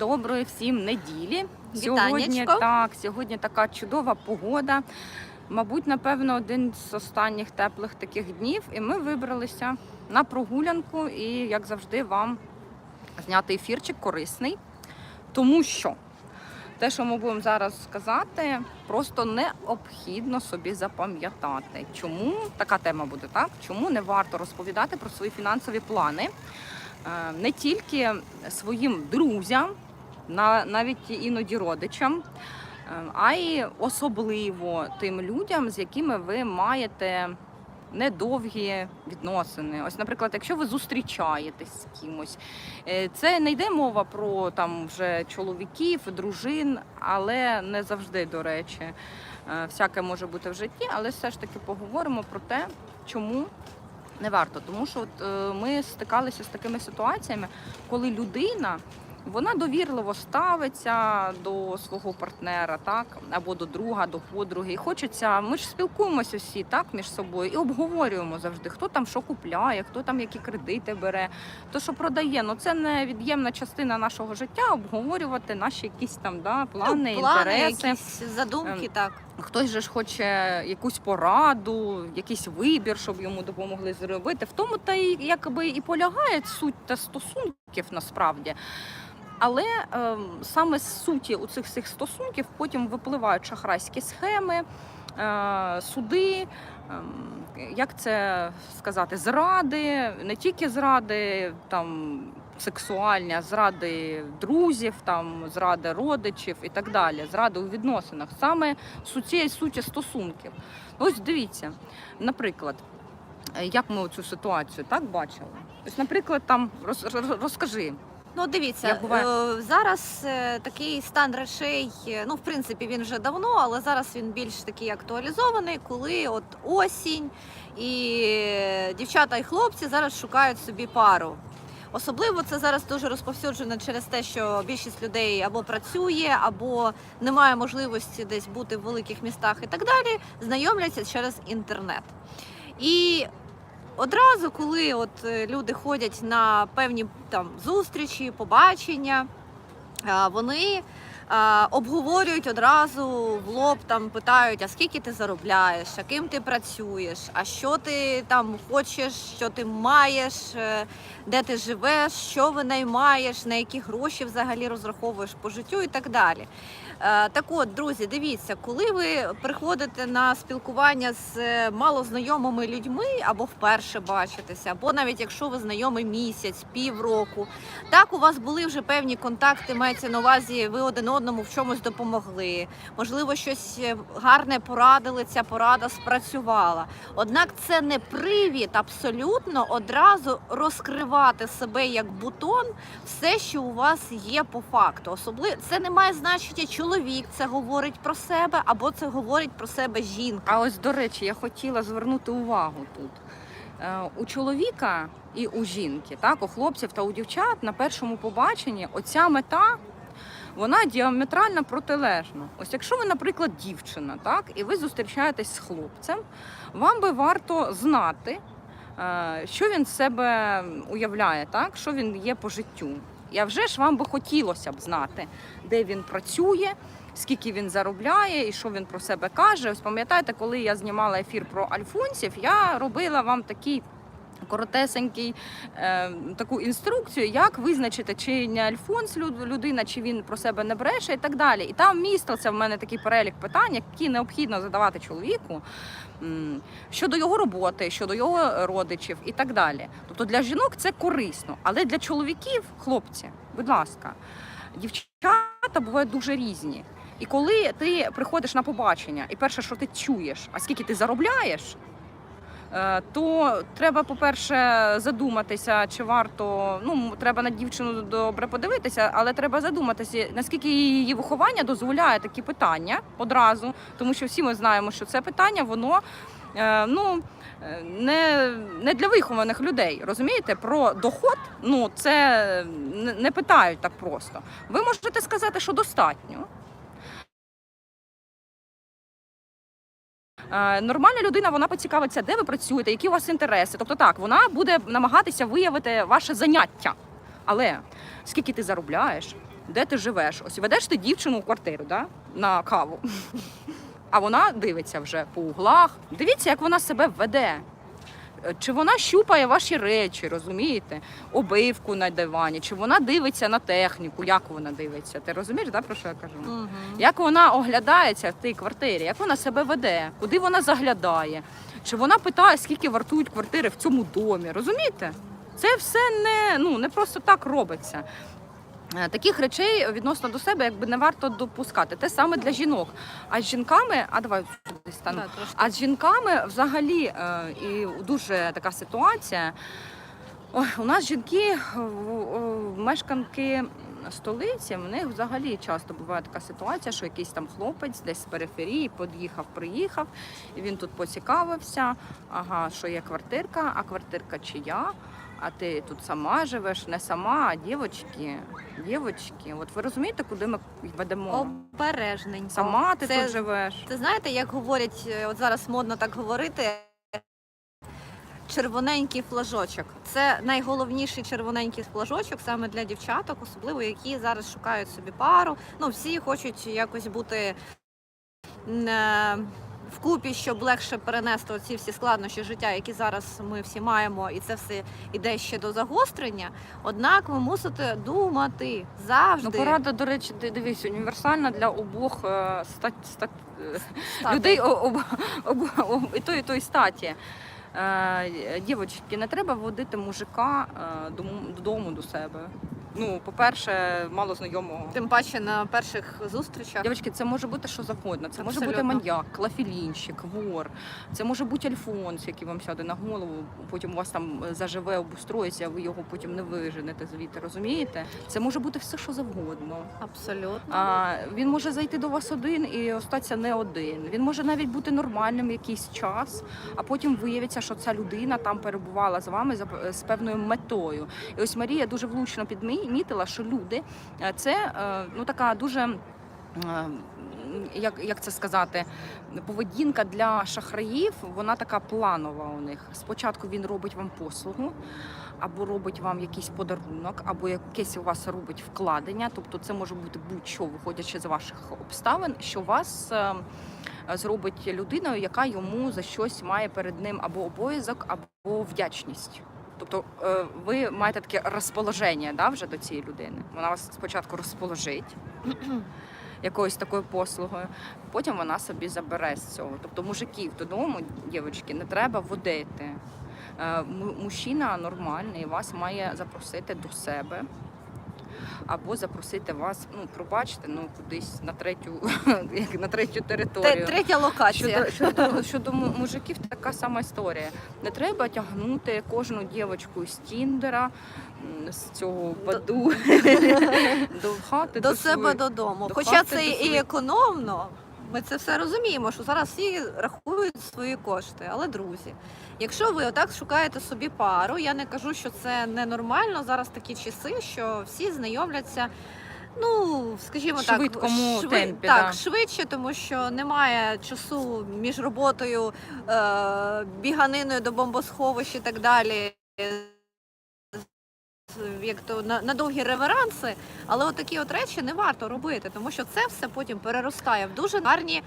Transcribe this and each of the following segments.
доброї всім неділі. Сьогодні так, сьогодні така чудова погода. Мабуть, напевно, один з останніх теплих таких днів. І ми вибралися на прогулянку. І, як завжди, вам зняти ефірчик корисний. Тому що те, що ми будемо зараз сказати, просто необхідно собі запам'ятати. Чому така тема буде так? Чому не варто розповідати про свої фінансові плани е, не тільки своїм друзям, навіть іноді родичам, е, а й особливо тим людям, з якими ви маєте недовгі відносини. Ось, наприклад, якщо ви зустрічаєтесь з кимось, е, це не йде мова про там вже чоловіків, дружин, але не завжди, до речі, Е, всяке може бути в житті, але все ж таки поговоримо про те, чому. Не варто, тому що от, е, ми стикалися з такими ситуаціями, коли людина вона довірливо ставиться до свого партнера, так або до друга, до подруги. І хочеться, ми ж спілкуємося всі так між собою і обговорюємо завжди, хто там що купляє, хто там які кредити бере, хто що продає. Ну це не від'ємна частина нашого життя. Обговорювати наші якісь там да, плани, ну, плани інтереси. якісь задумки, Ем, так. Хтось же ж хоче якусь пораду, якийсь вибір, щоб йому допомогли зробити. В тому та й якби і полягає суть та стосунків насправді. Але ем, саме з суті у цих всіх стосунків потім випливають шахрайські схеми, е, суди, ем, як це сказати, зради, не тільки зради там сексуальні, а зради друзів, там зради родичів і так далі. Зради у відносинах, саме суть цієї суті стосунків. Ось дивіться, наприклад. е, Як ми цю ситуацію так бачили? Ось, наприклад, там роз, роз- розкажи, Ну, дивіться, Як буває? е, зараз е, такий стан речей, е, ну, в принципі, він вже давно, але зараз він більш такий актуалізований, коли от осінь і е, дівчата і хлопці зараз шукають собі пару. Особливо це зараз дуже розповсюджено через те, що більшість людей або працює, або немає можливості десь бути в великих містах і так далі, знайомляться через інтернет. І одразу, коли от е, люди ходять на певні там зустрічі, побачення, вони обговорюють одразу в лоб, там питають, а скільки ти заробляєш, а ким ти працюєш, а що ти там хочеш, що ти маєш, е, де ти живеш, що винаймаєш, на які гроші взагалі розраховуєш по життю? і так далі. Е, Так от, друзі, дивіться, коли ви приходите на спілкування з е, малознайомими людьми або вперше бачитеся, або навіть якщо ви знайомі місяць, півроку, так у вас були вже певні контакти, мається на увазі, ви один одному в чомусь допомогли. Можливо, щось е, гарне порадили, ця порада спрацювала. Однак це не привід абсолютно одразу розкривати себе як бутон, все, що у вас є по факту. Особливо це не має значення, чоловік це говорить про себе, або це говорить про себе жінка. А ось до речі, я хотіла звернути увагу тут. Е, У чоловіка і у жінки, так, у хлопців та у дівчат на першому побаченні оця мета. Вона діаметрально протилежна. Ось якщо ви, наприклад, дівчина, так, і ви зустрічаєтесь з хлопцем, вам би варто знати, е, що він себе уявляє, так, що він є по життю. А вже ж вам би хотілося б знати, де він працює, скільки він заробляє і що він про себе каже. Ось пам'ятаєте, коли я знімала ефір про альфонсів, я робила вам такий. Коротесенький е, таку інструкцію, як визначити, чи не альфонс люд- людина, чи він про себе не бреше, і так далі. І там містився в мене такий перелік питань, які необхідно задавати чоловіку щодо його роботи, щодо його родичів і так далі. Тобто для жінок це корисно, але для чоловіків, хлопці, будь ласка, дівчата бувають дуже різні. І коли ти приходиш на побачення, і перше, що ти чуєш, а скільки ти заробляєш, то треба, по-перше, задуматися, чи варто. Ну, треба на дівчину добре подивитися, але треба задуматися, наскільки її виховання дозволяє такі питання одразу, тому що всі ми знаємо, що це питання, воно. е, Ну, е, не, не для вихованих людей, розумієте? Про доход, ну це не питають так просто. Ви можете сказати, що достатньо. Нормальна людина вона поцікавиться, де ви працюєте, які у вас інтереси. Тобто так, вона буде намагатися виявити ваше заняття. Але скільки ти заробляєш, де ти живеш. Ось ведеш ти дівчину в квартиру да? на каву. А вона дивиться вже по углах. Дивіться, як вона себе веде. Чи вона щупає ваші речі, розумієте? Обивку на дивані, чи вона дивиться на техніку, як вона дивиться? Ти розумієш, да, про що я кажу? Мгм. Як вона оглядається в тій квартирі, як вона себе веде, куди вона заглядає, чи вона питає, скільки вартують квартири в цьому домі. Розумієте? Це все не, ну, не просто так робиться. Е, Таких речей відносно до себе якби не варто допускати. Те саме для жінок. А з жінками, а давай сюди стану. Да. А з жінками взагалі е, і дуже така ситуація. Ой, у нас жінки, в- в- мешканки столиці, в них взагалі часто буває така ситуація, що якийсь там хлопець десь з периферії під'їхав, приїхав, і він тут поцікавився. Ага, що є квартирка, а квартирка чия? А ти тут сама живеш, не сама, а дівочки, дівочки. От ви розумієте, куди ми ведемо? Обережненько. Сама ти Це тут живеш. Це знаєте, як говорять, е, от зараз модно так говорити. Червоненький флажочок. Це найголовніший червоненький флажочок саме для дівчаток, особливо які зараз шукають собі пару. Ну, всі хочуть якось бути м, е, вкупі, щоб легше перенести оці всі складнощі життя, які зараз ми всі маємо, і це все іде ще до загострення. Однак ви мусите думати завжди. Ну, порада, до речі, ди- дивись, універсальна для обох е, стать, е, стати. людей об, об, об, і той, і той статі. Е, дівочки, не треба водити мужика е, додому до себе. Ну, по-перше, мало знайомого. Тим паче на перших зустрічах. Дівчатки, це може бути що завгодно. Це може бути маньяк, клафелінщик, вор. Це може бути альфонс, який вам сяде на голову. Потім у вас там заживе, обустроїться, а ви його потім не виженете звідти. Розумієте? Це може бути все, що завгодно. Абсолютно. А, він може зайти до вас один і остатися не один. Він може навіть бути нормальним якийсь час, а потім виявиться, що ця людина там перебувала з вами з певною метою. І ось Марія дуже влучно підмітила, що люди е, це е, ну така дуже. е, Як, як це сказати, поведінка для шахраїв, вона така планова у них. Спочатку він робить вам послугу, або робить вам якийсь подарунок, або якесь у вас робить вкладення. Тобто це може бути будь-що, виходячи з ваших обставин, що вас зробить людиною, яка йому за щось має перед ним або обов'язок, або вдячність. Тобто е, ви маєте таке розположення да, вже до цієї людини. Вона вас спочатку розположить якоюсь такою послугою, потім вона собі забере з цього. Тобто мужиків додому, дівчатки, не треба водити. Е, Мужчина нормальний вас має запросити до себе. Або запросити вас, ну пробачте, ну кудись на третю, як на третю територію. Третя локація. Щодо, щодо, щодо мужиків така сама історія. Не треба тягнути кожну дівчинку з Тіндера, з цього баду до хати. До себе своєї. додому. до Хоча це і економно. Ми це все розуміємо, що зараз всі рахують свої кошти. Але друзі, якщо ви отак шукаєте собі пару, я не кажу, що це ненормально. Зараз такі часи, що всі знайомляться. Ну, скажімо так, Швидкому темпі, так, да. швидше, тому що немає часу між роботою, е, біганиною до бомбосховищ і так далі. Як то на, на довгі реверанси, але от такі от речі не варто робити, тому що це все потім переростає в дуже гарні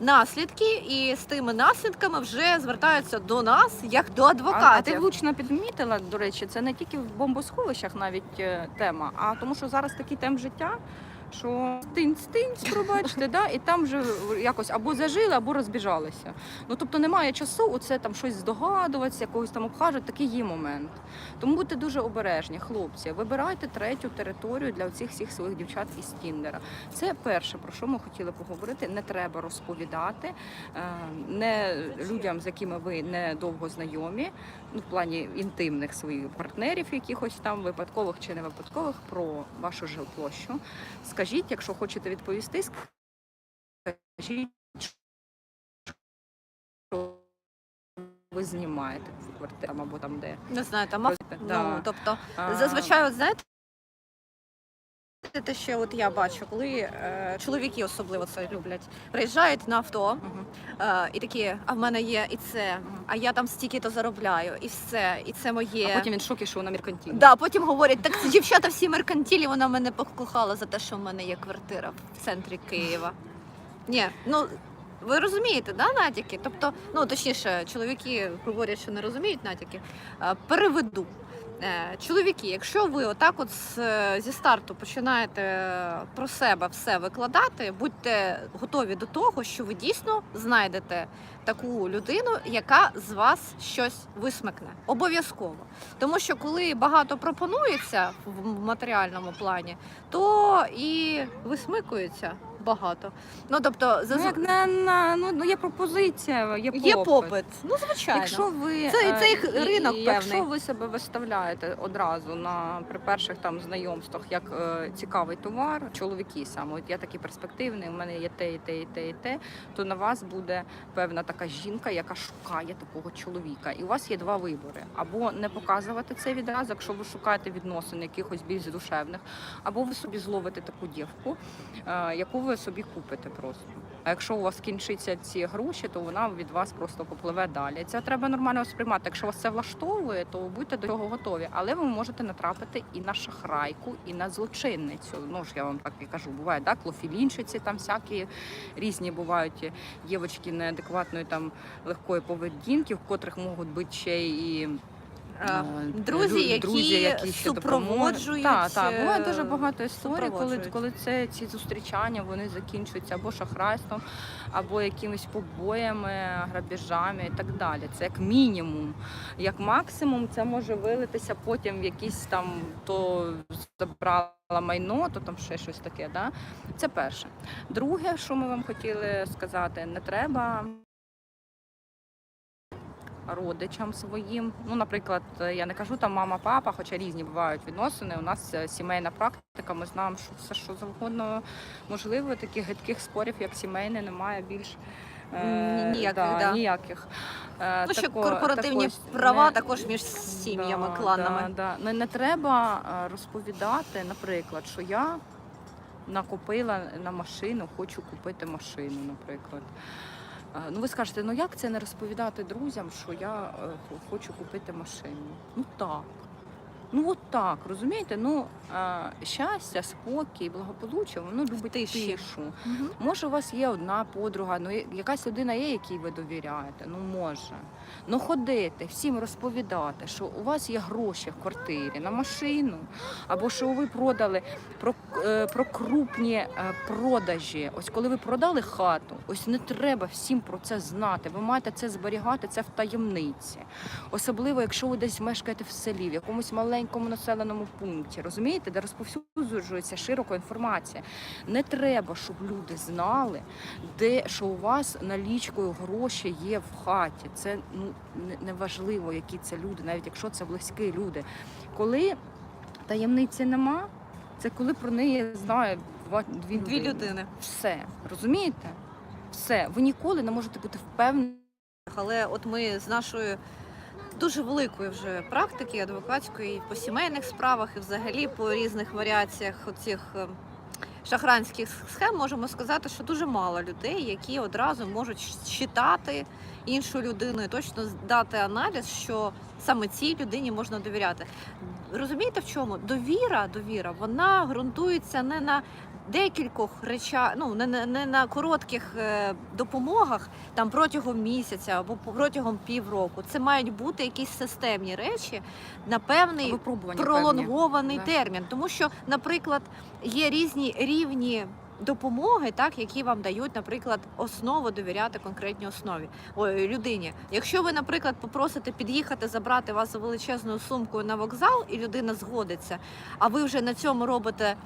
наслідки, і з тими наслідками вже звертаються до нас як до А, а ти влучно підмітила, до речі, це не тільки в бомбосховищах навіть е, тема, а тому, що зараз такий темп життя, що стинь-стинь, пробачте, да, і там вже якось або зажили, або розбіжалися. Ну тобто немає часу оце там щось здогадуватися, якогось там обхажувати, такий є момент. Тому будьте дуже обережні, хлопці. Вибирайте третю територію для всіх всіх своїх дівчат із Тіндера. Це перше, про що ми хотіли поговорити. Не треба розповідати е, не людям, з якими ви не довго знайомі, ну в плані інтимних своїх партнерів, якихось там випадкових чи не випадкових, про вашу жилплощу. Скажіть, якщо хочете відповісти, скажіть, що ви знімаєте в квартирі або там де. Не знаю, там ав- Да. ну, тобто А, зазвичай, от знаєте, те, що от я бачу, коли е, чоловіки особливо це люблять, приїжджають на авто е, і такі, а в мене є і це, а я там стільки-то заробляю, і все, і це моє. А потім він шокі, що вона меркантільна. Да, потім говорять, так ці дівчата всі меркантілі, вона мене покохала за те, що в мене є квартира в центрі Києва. Ні, ну ви розумієте, да, натяки? Тобто, ну точніше, чоловіки говорять, що не розуміють натяки. Е, Переведу. Е, Чоловіки, якщо ви отак от зі старту починаєте про себе все викладати, будьте готові до того, що ви дійсно знайдете таку людину, яка з вас щось висмикне. Обов'язково. Тому що коли багато пропонується в матеріальному плані, то і висмикується багато. Ну тобто, Ну, як не, на, ну, ну, є пропозиція, є попит. є попит. Ну, звичайно. Якщо ви Це- е, це їх і- ринок і певний. Якщо ви себе виставляєте одразу на при перших там знайомствах як е, цікавий товар, чоловіки саме, от я такий перспективний, у мене є те, і те, і те, і те, то на вас буде певна така жінка, яка шукає такого чоловіка. І у вас є два вибори: або не показувати це відразу, якщо ви шукаєте відносин якихось більш душевних, або ви собі зловите таку дівку, е, яку ви собі купите просто. А якщо у вас кінчаться ці гроші, то вона від вас просто попливе далі. Це треба нормально сприймати. Якщо вас це влаштовує, то будьте до цього готові. Але ви можете натрапити і на шахрайку, і на злочинницю. Ну ж я вам так і кажу, буває, да, клофілінщиці там всякі різні бувають дівочки неадекватної там легкої поведінки, в котрих можуть бути ще і. Е, е, друзі, які друзі, які ще супроводжують, Так, так, буває е, дуже багато історій, коли, супроводжують. коли це ці зустрічання вони закінчуються або шахрайством, або якимись побоями, грабіжами і так далі. Це як мінімум. Як максимум, це може вилитися потім в якісь там то забрала майно, то там ще щось таке. Да? Це перше. Друге, що ми вам хотіли сказати, не треба. Родичам своїм, ну, наприклад, я не кажу там мама, папа, хоча різні бувають відносини. У нас е, сімейна практика. Ми знаємо, що все що завгодно можливо. Таких гидких спорів, як сімейне, немає більш е, ніяких, да. ніяких. Е, Ну, що тако- корпоративні також права не- також між сім'ями, Да, кланами. Да, да. Не, не треба розповідати, наприклад, що я накопила на машину, хочу купити машину, наприклад. Е, Ну, ви скажете, ну як це не розповідати друзям, що я е, хочу купити машину? Ну так. Ну от так, розумієте? Ну е, щастя, спокій, благополуччя, воно любить тиші. тишу. Мгм. Може, у вас є одна подруга, ну якась людина є, якій ви довіряєте. Ну може. Ну ходити, всім розповідати, що у вас є гроші в квартирі на машину, або що ви продали про, е, крупні е, продажі. Ось коли ви продали хату, ось не треба всім про це знати. Ви маєте це зберігати, це в таємниці. Особливо, якщо ви десь мешкаєте в селі, в якомусь маленькому населеному пункті, розумієте, де розповсюджується широко інформація. Не треба, щоб люди знали, де що у вас налічкою гроші є в хаті. Це ну неважливо, які це люди, навіть якщо це близькі люди. Коли таємниці нема, це коли про неї знає два дві, Дві людини. людини. Все розумієте? Все, ви ніколи не можете бути впевнені. Але от ми з нашої дуже великої вже практики адвокатської і по сімейних справах, і взагалі по різних варіаціях оцих е, шахранських схем можемо сказати, що дуже мало людей, які одразу можуть читати іншу людину і точно дати аналіз, що саме цій людині можна довіряти. Розумієте в чому? Довіра, довіра, вона ґрунтується не на декількох речах, ну не, не, не на коротких е, допомогах там протягом місяця або протягом півроку. Це мають бути якісь системні речі на певний пролонгований Да. термін. Тому що, наприклад, є різні рівні допомоги, так які вам дають, наприклад, основу довіряти конкретній основі ой, людині. Якщо ви, наприклад, попросите під'їхати забрати вас за величезною сумкою на вокзал, і людина згодиться, а ви вже на цьому робите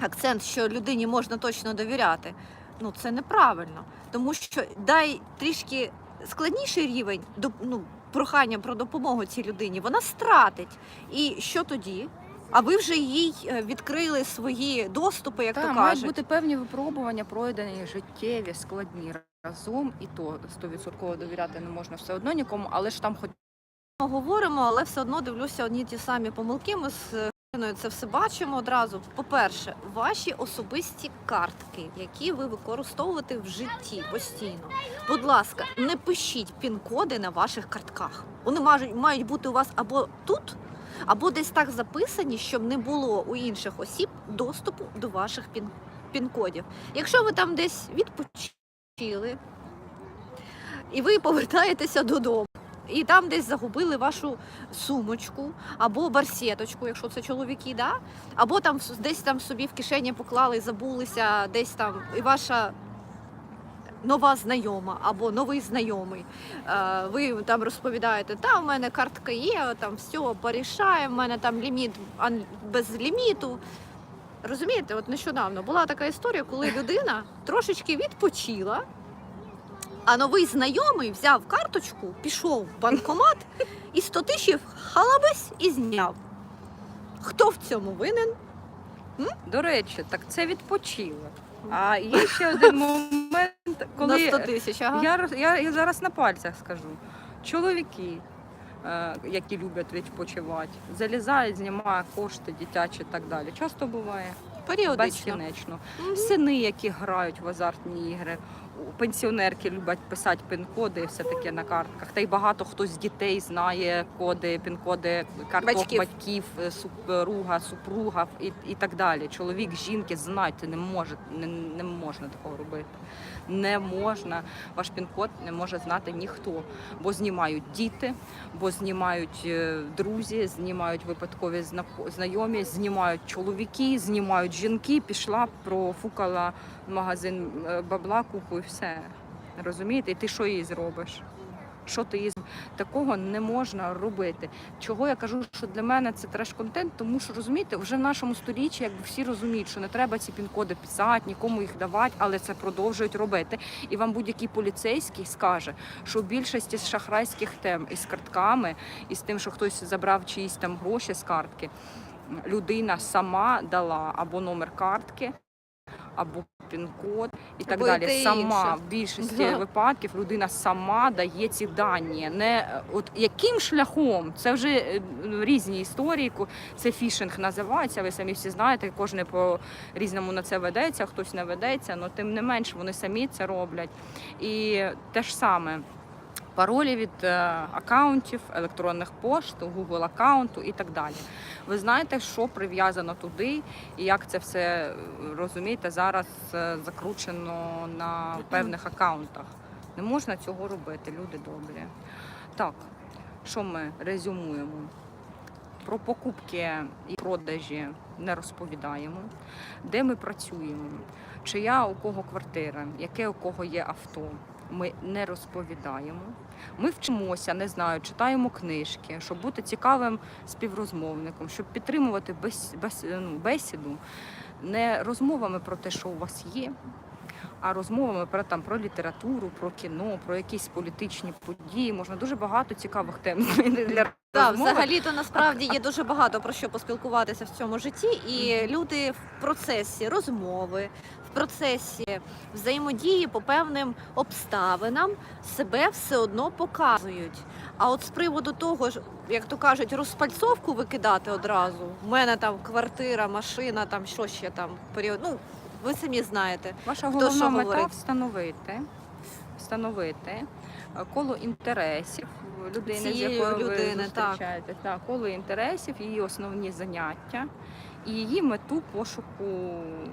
акцент, що людині можна точно довіряти. Ну це неправильно, тому що дай трішки складніший рівень до ну, прохання про допомогу цій людині, вона стратить. І що тоді? А ви вже їй е, відкрили свої доступи, як Так, то мають кажуть. бути певні випробування, пройдені життєві, складні разом, і то 100% довіряти не можна все одно нікому, але ж там хоч Ми говоримо, але все одно дивлюся одні ті самі помилки. Ми з це все бачимо одразу. По-перше, ваші особисті картки, які ви використовуєте в житті постійно. Будь ласка, не пишіть пін-коди на ваших картках. Вони мають, мають бути у вас або тут, або десь так записані, щоб не було у інших осіб доступу до ваших пін- пін-кодів. Якщо ви там десь відпочили, і ви повертаєтеся додому. І там десь загубили вашу сумочку або барсеточку, якщо це чоловіки, да? або там десь там собі в кишені поклали, забулися, десь там і ваша нова знайома або новий знайомий. Е, Ви там розповідаєте, та в мене картка є, там все порішаємо, в мене там ліміт без ліміту. Розумієте, от нещодавно була така історія, коли людина трошечки відпочила, а новий знайомий взяв карточку, пішов в банкомат і 100 тисяч халабись і зняв. Хто в цьому винен? До речі, так це відпочило. А є ще один момент, коли На 100 тисяч, ага. я, роз- я, я зараз на пальцях скажу. Чоловіки, е, які люблять відпочивати, залізають, знімають кошти дитячі і так далі. Часто буває Періодично. безкінечно. Мгм. Сини, які грають в азартні ігри, пенсіонерки люблять писати пін-коди і все таке на картках. Та й багато хто з дітей знає коди, пін-коди карток Батьків. батьків, е, супруга, супруга і, і так далі. Чоловік, жінки знають, не може, не, не можна такого робити. Не можна. Ваш пін-код не може знати ніхто, бо знімають діти, бо знімають е, друзі, знімають випадкові знайомі, знімають чоловіки, знімають жінки. Пішла, профукала магазин е, бабла, купу все. Розумієте? І ти що їй зробиш? Що ти їй такого не можна робити? Чого я кажу, що для мене це треш-контент, тому що розумієте, вже в нашому сторіччі якби всі розуміють, що не треба ці пін-коди писати, нікому їх давати, але це продовжують робити. І вам будь-який поліцейський скаже, що більшості з шахрайських тем із картками, і з тим, що хтось забрав чиїсь там гроші з картки, людина сама дала або номер картки, або пін-код і так Або далі. Сама інше. в більшості Да. випадків людина сама дає ці дані. Не от яким шляхом це вже е, різні історії. Це фішинг називається. Ви самі всі знаєте, кожен по різному на це ведеться, хтось не ведеться, але тим не менш вони самі це роблять. І те ж саме. Паролі від е, акаунтів, електронних пошт, Google аккаунту і так далі. Ви знаєте, що прив'язано туди, і як це все е, розумієте, зараз е, закручено на певних акаунтах. Не можна цього робити, люди добрі. Так, що ми резюмуємо? Про покупки і продажі не розповідаємо, де ми працюємо, чия у кого квартира, яке у кого є авто. Ми не розповідаємо. Ми вчимося, не знаю, читаємо книжки, щоб бути цікавим співрозмовником, щоб підтримувати бес, бес, ну, бесіду не розмовами про те, що у вас є, а розмовами про там про літературу, про кіно, про якісь політичні події. Можна дуже багато цікавих тем для Так, взагалі-то насправді є дуже багато про що поспілкуватися в цьому житті, і люди в процесі розмови, процесі взаємодії по певним обставинам себе все одно показують. А от з приводу того, як то кажуть, розпальцовку викидати одразу. В мене там квартира, машина, там що ще там період. Ну ви самі знаєте. Ваша Хто що мета говорить? встановити, встановити коло інтересів людини, з якою людини, ви зустрічаєтесь. Так, коло інтересів, її основні заняття і її мету пошуку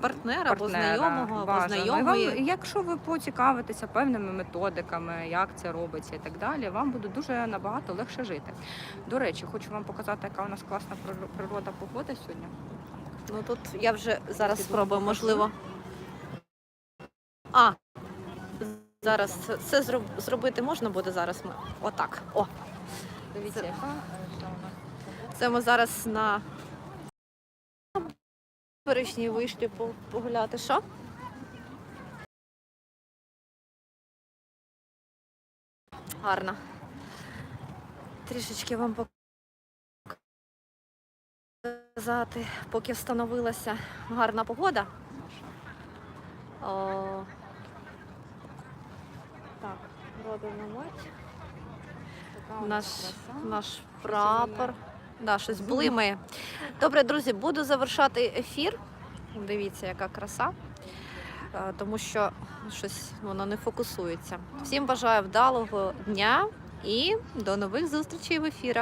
Партнера, або знайомого, або бажано. І знайомої. Вам, якщо ви поцікавитеся певними методиками, як це робиться і так далі, вам буде дуже набагато легше жити. До речі, хочу вам показати, яка у нас класна прир- природа погода сьогодні. Ну тут я вже зараз спробую, можливо. А, зараз це, це зроб- зробити можна буде зараз. Ми отак. О, Дивіться, Це- яка е, це ми зараз на перечній вийшли погуляти. Що? Гарно. Трішечки вам показати, поки встановилася гарна погода. О, так, родина мать. Така у Наш, наш прапор. Да, щось блимає. Добре, друзі, буду завершати ефір. Дивіться, яка краса. Е, Тому що щось воно не фокусується. Всім бажаю вдалого дня і до нових зустрічей в ефірах.